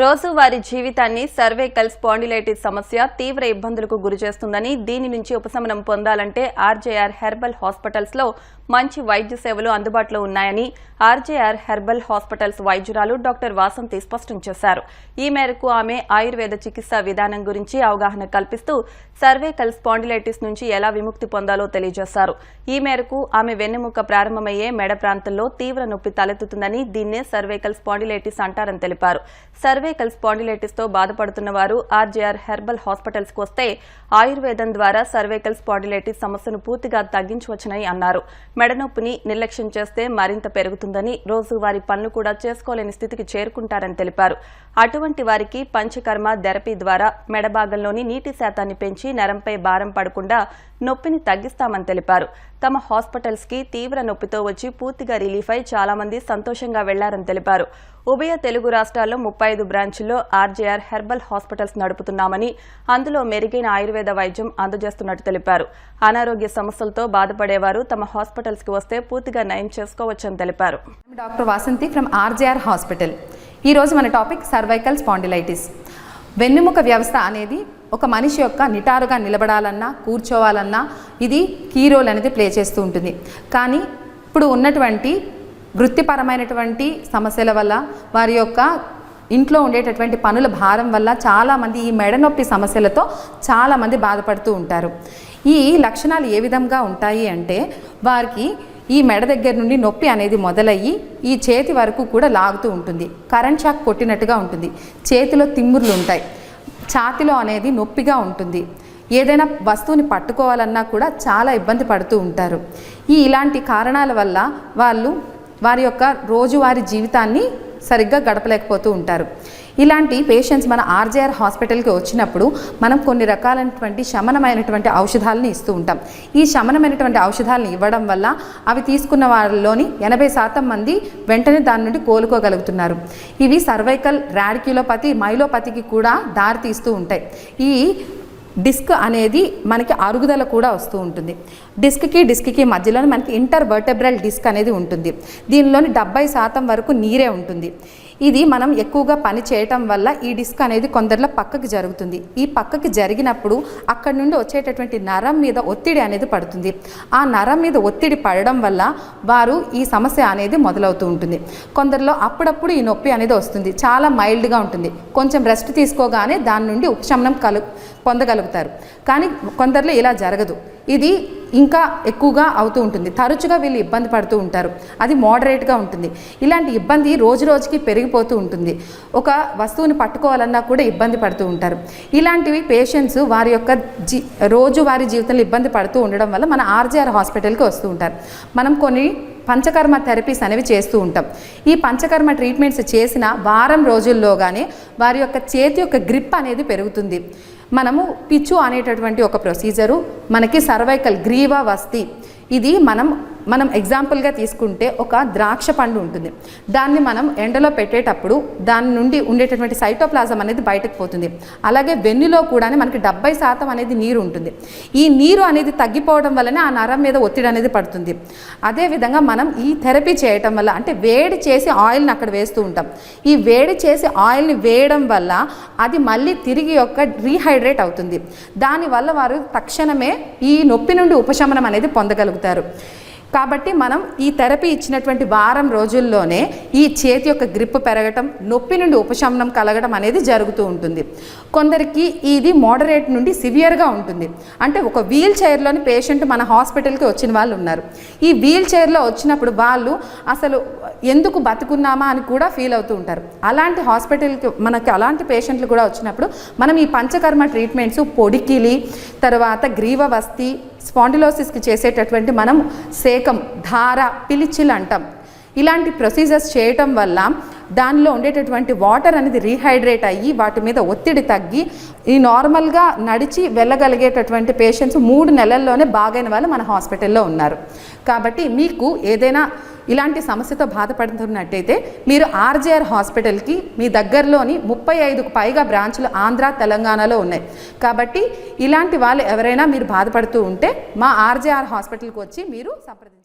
రోజువారీ జీవితాన్ని cervical spondylitis సమస్య తీవ్ర ఇబ్బందులకు గురిచేస్తుందని దీని నుంచి ఉపశమనం పొందాలంటే ఆర్జేఆర్ హెర్బల్ హాస్పిటల్స్లో మంచి వైద్య సేవలు అందుబాటులో ఉన్నాయని ఆర్జేఆర్ హెర్బల్ హాస్పిటల్స్ వైద్యురాలు డాక్టర్ వాసంతి స్పష్టం చేశారు. ఈ మేరకు ఆమె ఆయుర్వేద చికిత్సా విధానం గురించి అవగాహన కల్పిస్తూ సర్వేకల్ స్పాండిలైటిస్ నుంచి ఎలా విముక్తి పొందాలో తెలియజేశారు. ఈ మేరకు ఆమె వెన్నెముక ప్రారంభమయ్యే మెడ ప్రాంతంలో తీవ్ర నొప్పి తలెత్తుతుందని దీన్నే సర్వేకల్ స్పాండిలైటిస్ అంటారని తెలిపారు. సర్వైకల్ స్పాండిలైటిస్తో బాధపడుతున్న వారు ఆర్జీఆర్ హెర్బల్ హాస్పిటల్స్కు వస్తే ఆయుర్వేదం ద్వారా సర్వైకల్ స్పాండిలైటిస్ సమస్యను పూర్తిగా తగ్గించవచ్చునని అన్నారు. మెడనొప్పిని నిర్లక్ష్యం చేస్తే మరింత పెరుగుతుందని రోజువారీ పనులు కూడా చేసుకోలేని స్థితికి చేరుకుంటారని తెలిపారు. అటువంటి వారికి పంచకర్మ థెరపీ ద్వారా మెడ భాగంలోని నీటి శాతాన్ని పెంచి నరంపై భారం పడకుండా నొప్పిని తగ్గిస్తామని తెలిపారు. తమ హాస్పిటల్స్కి తీవ్ర నొప్పితో వచ్చి పూర్తిగా రిలీఫ్ అయి చాలా మంది సంతోషంగా వెళ్ళారని తెలిపారు. ఉభయ తెలుగు రాష్ట్రాల్లో ముప్పై ఐదు బ్రాంచుల్లో ఆర్జేఆర్ హెర్బల్ హాస్పిటల్స్ నడుపుతున్నామని అందులో మెరుగైన ఆయుర్వేద వైద్యం అందజేస్తున్నట్టు తెలిపారు. అనారోగ్య సమస్యలతో బాధపడేవారు తమ హాస్పిటల్స్కి వస్తే పూర్తిగా నయం చేసుకోవచ్చని తెలిపారు. Doctor Vasanthi from RJR hospital. ఈరోజు మన టాపిక్ సర్వైకల్ స్పాండిలైటిస్. వెన్నెముక వ్యవస్థ అనేది ఒక మనిషి యొక్క నిటారుగా నిలబడాలన్నా కూర్చోవాలన్నా ఇది కీ రోల్ అనేది ప్లే చేస్తూ ఉంటుంది. కానీ ఇప్పుడు ఉన్నటువంటి వృత్తిపరమైనటువంటి సమస్యల వల్ల వారి యొక్క ఇంట్లో ఉండేటటువంటి పనుల భారం వల్ల చాలామంది ఈ మెడనొప్పి సమస్యలతో చాలామంది బాధపడుతూ ఉంటారు. ఈ లక్షణాలు ఏ విధంగా ఉంటాయి అంటే వారికి ఈ మెడ దగ్గర నుండి నొప్పి అనేది మొదలయ్యి ఈ చేతి వరకు కూడా లాగుతూ ఉంటుంది. కరెంట్ షాక్ కొట్టినట్టుగా ఉంటుంది. చేతిలో తిమ్ముర్లు ఉంటాయి. ఛాతిలో అనేది నొప్పిగా ఉంటుంది. ఏదైనా వస్తువుని పట్టుకోవాలన్నా కూడా చాలా ఇబ్బంది పడుతూ ఉంటారు. ఈ ఇలాంటి కారణాల వల్ల వాళ్ళు వారి యొక్క రోజువారీ జీవితాన్ని సరిగ్గా గడపలేకపోతూ ఉంటారు. ఇలాంటి పేషెంట్స్ మన ఆర్జేఆర్ హాస్పిటల్కి వచ్చినప్పుడు మనం కొన్ని రకాలైనటువంటి శమనమైనటువంటి ఔషధాలను ఇస్తూ ఉంటాం. ఈ శమనమైనటువంటి ఔషధాలను ఇవ్వడం వల్ల అవి తీసుకున్న వారిలోని ఎనభై శాతం మంది వెంటనే దాని నుండి కోలుకోగలుగుతున్నారు. ఇవి సర్వైకల్ రాడిక్యులోపతి మైలోపతికి కూడా దారితీస్తూ ఉంటాయి. ఈ డిస్క్ అనేది మనకి అరుగుదల కూడా వస్తూ ఉంటుంది. డిస్క్కి డిస్క్కి మధ్యలోనే మనకి ఇంటర్ వర్టెబ్రల్ డిస్క్ అనేది ఉంటుంది. దీనిలోని డెబ్బై శాతం వరకు నీరే ఉంటుంది. ఇది మనం ఎక్కువగా పని చేయటం వల్ల ఈ డిస్క్ అనేది కొందరిలో పక్కకి జరుగుతుంది. ఈ పక్కకి జరిగినప్పుడు అక్కడి నుండి వచ్చేటటువంటి నరం మీద ఒత్తిడి అనేది పడుతుంది. ఆ నరం మీద ఒత్తిడి పడడం వల్ల వారు ఈ సమస్య అనేది మొదలవుతూ ఉంటుంది. కొందరిలో అప్పుడప్పుడు ఈ నొప్పి అనేది వస్తుంది. చాలా మైల్డ్గా ఉంటుంది. కొంచెం రెస్ట్ తీసుకోగానే దాని నుండి ఉపశమనం కలు పొందగలుగుతారు. కానీ కొందరిలో ఇలా జరగదు. ఇది ఇంకా ఎక్కువగా అవుతూ ఉంటుంది. తరచుగా వీళ్ళు ఇబ్బంది పడుతూ ఉంటారు. అది మోడరేట్గా ఉంటుంది. ఇలాంటి ఇబ్బంది రోజు రోజుకి పెరిగిపోతూ ఉంటుంది. ఒక వస్తువుని పట్టుకోవాలన్నా కూడా ఇబ్బంది పడుతూ ఉంటారు. ఇలాంటివి పేషెంట్స్ వారి యొక్క జీ రోజువారీ జీవితంలో ఇబ్బంది పడుతూ ఉండడం వల్ల మన ఆర్జీఆర్ హాస్పిటల్కి వస్తూ ఉంటారు. మనం కొన్ని పంచకర్మ థెరపీస్ అనేవి చేస్తూ ఉంటాం. ఈ పంచకర్మ ట్రీట్మెంట్స్ చేసిన వారం రోజుల్లోగానే వారి యొక్క చేతి యొక్క గ్రిప్ అనేది పెరుగుతుంది. మనము పిచ్చు అనేటటువంటి ఒక ప్రొసీజరు. మనకి సర్వైకల్ గ్రీవా వస్తి. ఇది మనం మనం ఎగ్జాంపుల్గా తీసుకుంటే ఒక ద్రాక్ష పండు ఉంటుంది. దాన్ని మనం ఎండలో పెట్టేటప్పుడు దాని నుండి ఉండేటటువంటి సైటోప్లాజం అనేది బయటకు పోతుంది. అలాగే వెన్నులో కూడా మనకి డెబ్బై శాతం అనేది నీరు ఉంటుంది. ఈ నీరు అనేది తగ్గిపోవడం వల్లనే ఆ నరం మీద ఒత్తిడి అనేది పడుతుంది. అదేవిధంగా మనం ఈ థెరపీ చేయటం వల్ల అంటే వేడి చేసి ఆయిల్ని అక్కడ వేస్తూ ఉంటాం. ఈ వేడి చేసి ఆయిల్ని వేయడం వల్ల అది మళ్ళీ తిరిగి యొక్క రీహైడ్రేట్ అవుతుంది. దానివల్ల వారు తక్షణమే ఈ నొప్పి నుండి ఉపశమనం అనేది పొందగలుగుతారు. కాబట్టి మనం ఈ థెరపీ ఇచ్చినటువంటి వారం రోజుల్లోనే ఈ చేతి యొక్క గ్రిప్ పెరగటం నొప్పి నుండి ఉపశమనం కలగడం అనేది జరుగుతూ ఉంటుంది. కొందరికి ఇది మోడరేట్ నుండి సివియర్గా ఉంటుంది. అంటే ఒక వీల్ చైర్లోని పేషెంట్ మన హాస్పిటల్కి వచ్చిన వాళ్ళు ఉన్నారు. ఈ వీల్ చైర్లో వచ్చినప్పుడు వాళ్ళు అసలు ఎందుకు బతుకున్నామా అని కూడా ఫీల్ అవుతూ ఉంటారు. అలాంటి హాస్పిటల్కి మనకి అలాంటి పేషెంట్లు కూడా వచ్చినప్పుడు మనం ఈ పంచకర్మ ట్రీట్మెంట్స్ పొడికిలి తర్వాత గ్రీవవస్తి స్పాండిలోసిస్కి చేసేటటువంటి మనం సేకం ధార పిలిచిల్ అంటాం ఇలాంటి ప్రొసీజర్స్ చేయటం వల్ల దానిలో ఉండేటటువంటి వాటర్ అనేది రీహైడ్రేట్ అయ్యి వాటి మీద ఒత్తిడి తగ్గి ఈ నార్మల్గా నడిచి వెళ్ళగలిగేటటువంటి పేషెంట్స్ మూడు నెలల్లోనే బాగైన వాళ్ళు మన హాస్పిటల్లో ఉన్నారు. కాబట్టి మీకు ఏదైనా ఇలాంటి సమస్యతో బాధపడుతున్నట్టయితే మీరు ఆర్జేఆర్ హాస్పిటల్కి మీ దగ్గరలోని ముప్పై ఐదుకు పైగా బ్రాంచ్లు ఆంధ్ర తెలంగాణలో ఉన్నాయి. కాబట్టి ఇలాంటి వాళ్ళు ఎవరైనా మీరు బాధపడుతూ ఉంటే మా ఆర్జేఆర్ హాస్పిటల్కి వచ్చి మీరు సంప్రదించండి.